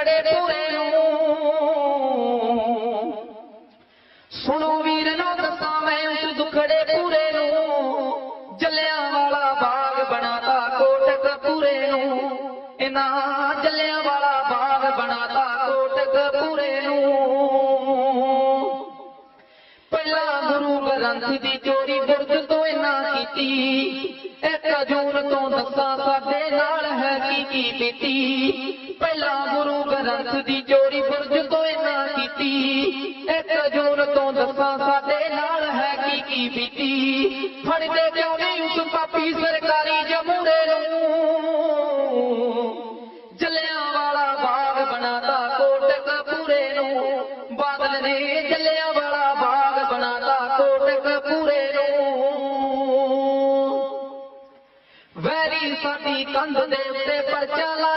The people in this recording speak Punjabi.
ਦੁਖੜੇ ਪੂਰੇ ਸੁਣੋ ਵੀਰ, ਨੂੰ ਦੱਸਾਂ ਮੈਂ ਉਸ ਦੁਖੜੇ ਪੂਰੇ ਨੂੰ। ਜੱਲਿਆਂ ਵਾਲਾ ਬਾਗ ਬਣਾਤਾ ਕੋਟਕਪੂਰੇ ਨੂੰ। ਇਹਨਾਂ ਜੱਲਿਆਂ ਵਾਲਾ ਬਾਗ ਬਣਾਤਾ ਕੋਟਕਪੂਰੇ ਨੂੰ। ਪਹਿਲਾ ਗੁਰੂ ਗ੍ਰੰਥ ਦੀ ਚੋਰੀ ਬੁਰਜ ਤੋਂ ਇਹਨਾਂ ਕੀਤੀ। ਇੱਕ ਜੂਨ ਤੋਂ ਦੱਸਾਂ ਸਾਡੇ ਕੀ ਕੀ ਪਹਿਲਾ ਗੁਰੂ ਗ੍ਰੰਥ ਦੀ ਚੋਰੀ ਬੁਰਜ ਤੋਂ ਇਹਨਾਂ ਕੀਤੀ। ਇੱਕ ਜੂਨ ਤੋਂ ਦੱਸਾਂ ਸਾਡੇ ਨਾਲ ਹੈ ਕੀ ਕੀ ਬੀਤੀ। ਫੜਦੇ ਕਿਉਂ ਨਹੀਂ ਉਸ ਪਾਪੀ ਸਰਕਾਰੀ ਜਮੂਰੇ ਨੂੰ। ਜਲਿਆਂ ਵਾਲਾ ਬਾਗ ਬਣਾਤਾ ਕੋਟਕਪੂਰੇ ਨੂੰ। ਬਾਦਲ ਨੇ ਵੈਰੀ ਸਾਡੀ ਕੰਧ ਦੇ ਉੱਤੇ ਪਰਚਾ ਲਾ